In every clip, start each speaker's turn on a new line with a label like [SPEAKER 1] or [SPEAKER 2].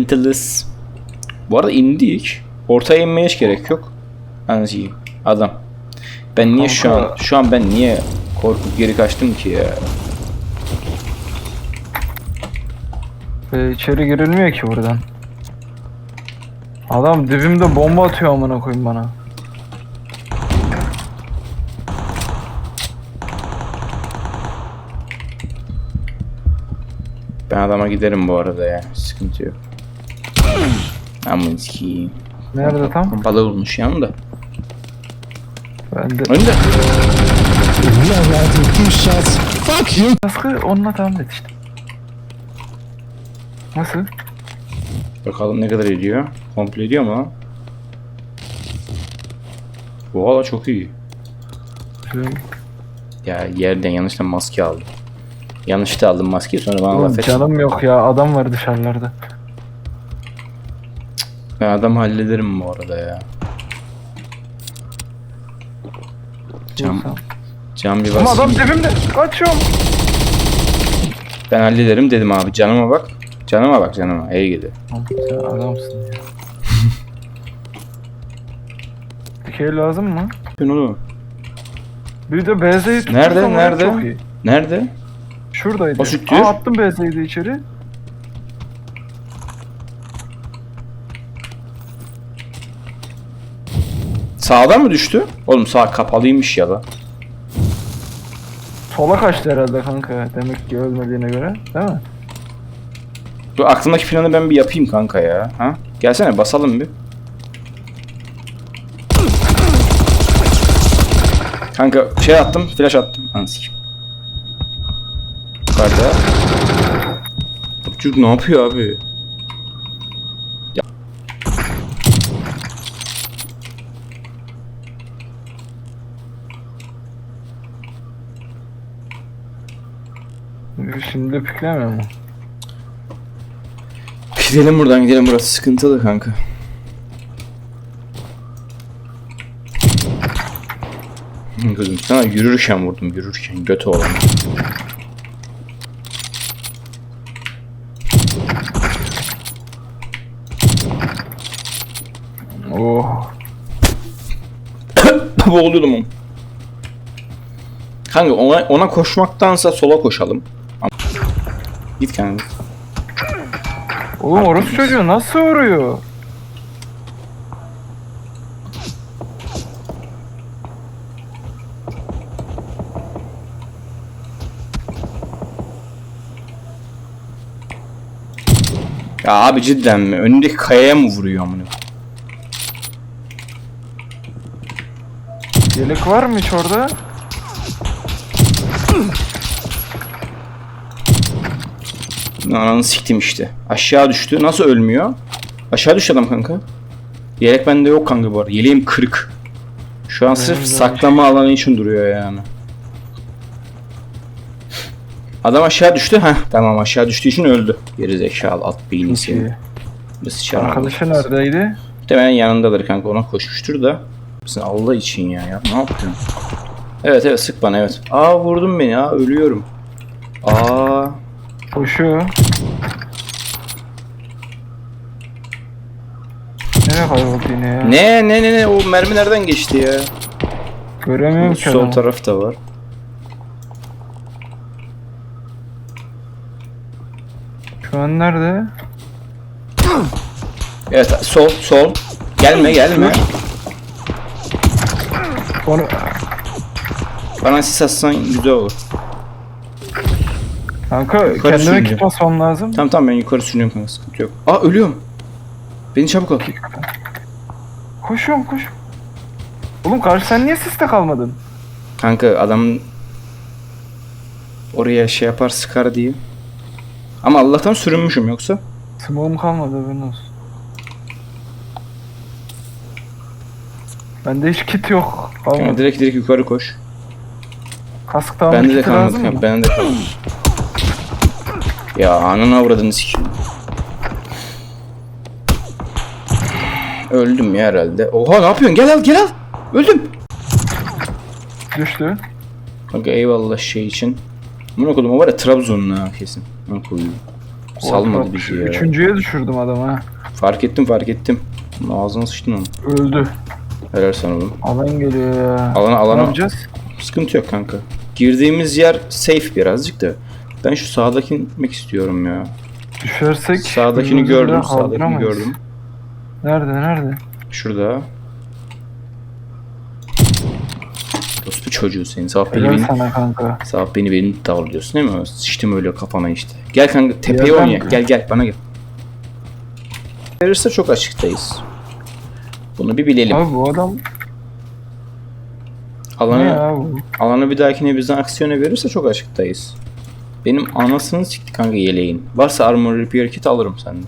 [SPEAKER 1] Sıkıntılız. Bu arada indik. Ortaya inmeye hiç gerek yok. Anlayayım. Adam. Ben niye şu an şu an ben niye korkup geri kaçtım ki ya?
[SPEAKER 2] Ee, içeri girilmiyor ki buradan. Adam dibimde bomba atıyor amına koyayım bana.
[SPEAKER 1] Ben adama giderim bu arada ya. Sıkıntı yok. Aman sikiyim.
[SPEAKER 2] Nerede tam?
[SPEAKER 1] Pompalı bulmuş yanında.
[SPEAKER 2] Ben de
[SPEAKER 1] Önde.
[SPEAKER 3] Two shots. Fuck you!
[SPEAKER 2] kaskı onunla tamam et işte. Nasıl?
[SPEAKER 1] Bakalım ne kadar ediyor. Komple ediyor mu hala çok iyi.
[SPEAKER 2] Şöyle-
[SPEAKER 1] Ya yerden yanlışla maske aldım. Yanlışta aldım maskeyi sonra bana
[SPEAKER 2] Oğlum,
[SPEAKER 1] laf et.
[SPEAKER 2] canım yok ya adam var dışarılarda.
[SPEAKER 1] Ben adam hallederim bu arada ya. Cam, cam bir
[SPEAKER 2] Ama adam
[SPEAKER 1] basayım.
[SPEAKER 2] dibimde kaçıyorum.
[SPEAKER 1] Ben hallederim dedim abi. Canıma bak. Canıma bak canıma. İyi gidi.
[SPEAKER 2] Oğlum, Sen adamsın ya. Dikey lazım mı?
[SPEAKER 1] Ne oğlum?
[SPEAKER 2] Bir de BZ'yi tutursam
[SPEAKER 1] Nerede, nerede?
[SPEAKER 2] Çok iyi.
[SPEAKER 1] Nerede?
[SPEAKER 2] Şuradaydı.
[SPEAKER 1] O siktir.
[SPEAKER 2] Aa, attım BZ'yi de içeri.
[SPEAKER 1] Sağdan mı düştü? Oğlum sağ kapalıymış ya da.
[SPEAKER 2] Sola kaçtı herhalde kanka. Demek ki ölmediğine göre. Değil mi?
[SPEAKER 1] Dur aklımdaki planı ben bir yapayım kanka ya. Ha? Gelsene basalım bir. Kanka şey attım, flash attım. Sikeyim. Yukarıda. Çocuk ne yapıyor abi?
[SPEAKER 2] Şimdi piklemiyor mu?
[SPEAKER 1] Gidelim buradan gidelim burası sıkıntılı kanka. Kızım sana yürürken vurdum yürürken götü olan.
[SPEAKER 2] Oh.
[SPEAKER 1] Boğuluyordum onu. Kanka ona, ona koşmaktansa sola koşalım. Git kanka.
[SPEAKER 2] Oğlum orası çocuğu nasıl vuruyor?
[SPEAKER 1] Ya abi cidden mi? Önündeki kayaya mı vuruyor amına?
[SPEAKER 2] Yelek var mı hiç orada?
[SPEAKER 1] Ananı siktim işte. Aşağı düştü. Nasıl ölmüyor? Aşağı düştü adam kanka. Yelek bende yok kanka bu arada. Yeleğim kırık. Şu an sırf saklama alanı için duruyor yani. Adam aşağı düştü. Heh tamam aşağı düştüğü için öldü. Geri zekalı at beyni seni. Bu sıçan
[SPEAKER 2] Arkadaşı neredeydi?
[SPEAKER 1] Muhtemelen yanındadır kanka ona koşmuştur da. Sen Allah için ya, ya ne yapıyorsun? Evet evet sık bana evet. Aa vurdun beni aa ölüyorum. Aa
[SPEAKER 2] Koşuyor. Nereye kayboldu yine ya?
[SPEAKER 1] ne ne ne ne o mermi nereden geçti ya?
[SPEAKER 2] Göremiyorum ki
[SPEAKER 1] Sol
[SPEAKER 2] adamı.
[SPEAKER 1] tarafta var.
[SPEAKER 2] Şu an nerede?
[SPEAKER 1] Evet sol sol. Gelme gelme.
[SPEAKER 2] Onu...
[SPEAKER 1] Bana sis atsan güzel olur.
[SPEAKER 2] Kanka
[SPEAKER 1] Yukarı
[SPEAKER 2] kendime
[SPEAKER 1] sürünce.
[SPEAKER 2] kit basmam lazım.
[SPEAKER 1] Tamam tamam ben yukarı sürüyorum kanka sıkıntı yok. Aa ölüyorum. Beni çabuk al.
[SPEAKER 2] Koşuyorum koş. Oğlum karşı sen niye siste kalmadın?
[SPEAKER 1] Kanka adam oraya şey yapar sıkar diye. Ama Allah'tan sürünmüşüm yoksa.
[SPEAKER 2] Smoke'um kalmadı haberin olsun. Bende hiç kit yok.
[SPEAKER 1] Kanka
[SPEAKER 2] Kalmadı.
[SPEAKER 1] direkt direkt yukarı koş.
[SPEAKER 2] Kask tamam
[SPEAKER 1] Bende de kalmadı kanka. Bende de kalmadı. Ya ananı avradını sikeyim. Öldüm ya herhalde. Oha ne yapıyorsun? Gel al gel al. Öldüm.
[SPEAKER 2] Düştü.
[SPEAKER 1] Kanka eyvallah şey için. Bunu okudum o var ya Trabzon'un ha kesin. Bunu koyuyor. Salmadı bizi ya.
[SPEAKER 2] Üçüncüye düşürdüm adamı ha.
[SPEAKER 1] Fark ettim fark ettim. Ağzına sıçtın onu.
[SPEAKER 2] Öldü.
[SPEAKER 1] Helal sana oğlum.
[SPEAKER 2] Alan geliyor ya.
[SPEAKER 1] Alana
[SPEAKER 2] Ne
[SPEAKER 1] alana
[SPEAKER 2] yapacağız?
[SPEAKER 1] sıkıntı yok kanka. Girdiğimiz yer safe birazcık da. Ben şu sağdakini gitmek istiyorum ya.
[SPEAKER 2] Düşersek...
[SPEAKER 1] Sağdakini gördüm, sağdakini gördüm.
[SPEAKER 2] Nerede nerede?
[SPEAKER 1] Şurada. Dostum çocuğu senin. Sabah beni beni,
[SPEAKER 2] sana kanka.
[SPEAKER 1] sabah beni beni davranıyorsun değil mi? Sıçtım öyle kafana işte. Gel kanka tepeye
[SPEAKER 2] Yerden
[SPEAKER 1] oynayalım.
[SPEAKER 2] mi?
[SPEAKER 1] Gel gel bana gel. Verirse çok açıktayız. Bunu bir bilelim.
[SPEAKER 2] Abi bu adam ne
[SPEAKER 1] Alanı,
[SPEAKER 2] ya bu?
[SPEAKER 1] alanı bir dahakine bizden aksiyona verirse çok açıktayız. Benim anasını sikti kanka yeleğin. Varsa armor repair kit alırım senden.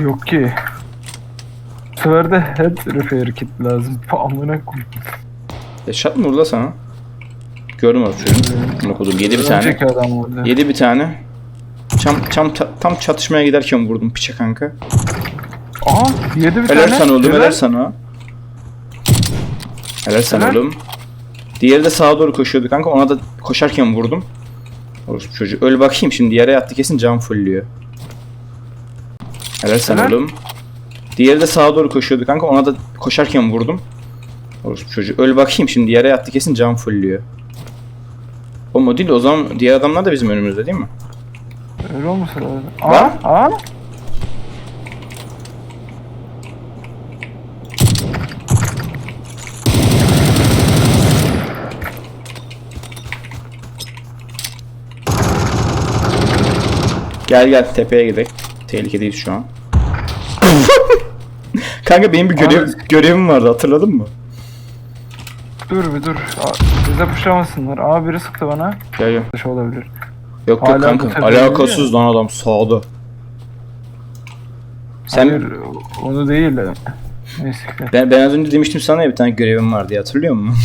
[SPEAKER 2] Yok ki. Bu sefer de head repair kit lazım. Amına koyayım.
[SPEAKER 1] Headshot mı la sana? Gördüm orada çocuğun. Bunu okudum. Yedi bir tane.
[SPEAKER 2] Ölecek adam burada.
[SPEAKER 1] Yedi bir tane. Tam, tam, tam çatışmaya giderken vurdum piçe kanka.
[SPEAKER 2] Aha yedi bir
[SPEAKER 1] Helal
[SPEAKER 2] tane.
[SPEAKER 1] sana oğlum
[SPEAKER 2] Helal.
[SPEAKER 1] helal sana. Helal sana
[SPEAKER 2] Helal.
[SPEAKER 1] oğlum. Diğeri de sağa doğru koşuyordu kanka ona da koşarken vurdum. Orospu çocuğu. Öl bakayım şimdi yere yattı kesin cam fullüyor. Helal
[SPEAKER 2] Helal.
[SPEAKER 1] oğlum. Diğeri de sağa doğru koşuyordu kanka ona da koşarken vurdum. Orospu çocuğu. Öl bakayım şimdi yere yattı kesin cam fullüyor. O mu değil o zaman diğer adamlar da bizim önümüzde değil mi?
[SPEAKER 2] Öyle olmasa lazım.
[SPEAKER 1] Var.
[SPEAKER 2] Aa,
[SPEAKER 1] Gel gel tepeye gidelim. Tehlikedeyiz şu an. Kanka benim bir görev,
[SPEAKER 2] Abi-
[SPEAKER 1] görevim vardı hatırladın mı?
[SPEAKER 2] Dur bir dur. Aa, bize puşlamasınlar. Aa biri sıktı bana.
[SPEAKER 1] Gel gel.
[SPEAKER 2] Dış olabilir.
[SPEAKER 1] Yok
[SPEAKER 2] Hala
[SPEAKER 1] yok
[SPEAKER 2] bu
[SPEAKER 1] kanka.
[SPEAKER 2] tepeye
[SPEAKER 1] Alakasız lan adam sağda. Sen
[SPEAKER 2] Hayır, onu değil. de. Neyse.
[SPEAKER 1] ben, ben az önce demiştim sana ya bir tane görevim var diye hatırlıyor musun?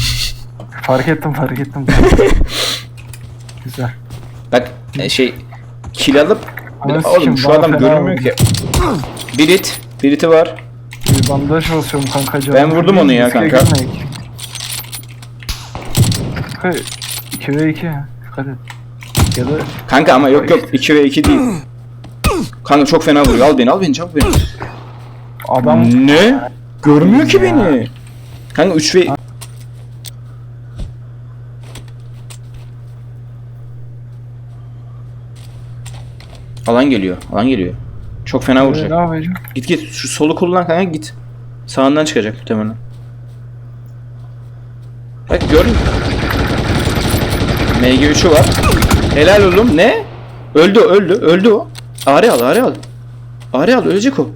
[SPEAKER 2] Fark ettim fark ettim. Güzel.
[SPEAKER 1] Bak e, şey kill alıp
[SPEAKER 2] Ananı
[SPEAKER 1] oğlum şu
[SPEAKER 2] bana
[SPEAKER 1] adam
[SPEAKER 2] fena
[SPEAKER 1] görünmüyor
[SPEAKER 2] oldu.
[SPEAKER 1] ki. Birit. Biriti var.
[SPEAKER 2] Bir bandaj basıyorum kanka. canım.
[SPEAKER 1] Ben vurdum onu ya
[SPEAKER 2] Riske
[SPEAKER 1] kanka.
[SPEAKER 2] girmeyek. Kanka 2 ve 2. Dikkat et. Ya da
[SPEAKER 1] Kanka ama yok yok 2 ve 2 değil. Kanka çok fena vuruyor. Al beni al beni çabuk beni.
[SPEAKER 2] adam
[SPEAKER 1] Ne? Görmüyor ki beni. Kanka 3 ve... Alan geliyor. Alan geliyor. Çok fena
[SPEAKER 2] ne
[SPEAKER 1] vuracak.
[SPEAKER 2] yapacağım?
[SPEAKER 1] Git git. Şu solu kullan kanka git. Sağından çıkacak muhtemelen. Bak gördün mü? MG3'ü var. Helal oğlum. Ne? Öldü öldü. Öldü o. Ağrı al ağrı al. Ağrı al ölecek o.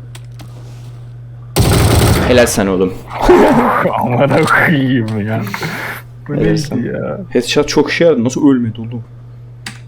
[SPEAKER 1] Helal sana oğlum.
[SPEAKER 2] Amına koyayım ya. Bu
[SPEAKER 1] Evet,
[SPEAKER 2] neydi ya?
[SPEAKER 1] Headshot çok işe yaradı. Nasıl ölmedi oğlum?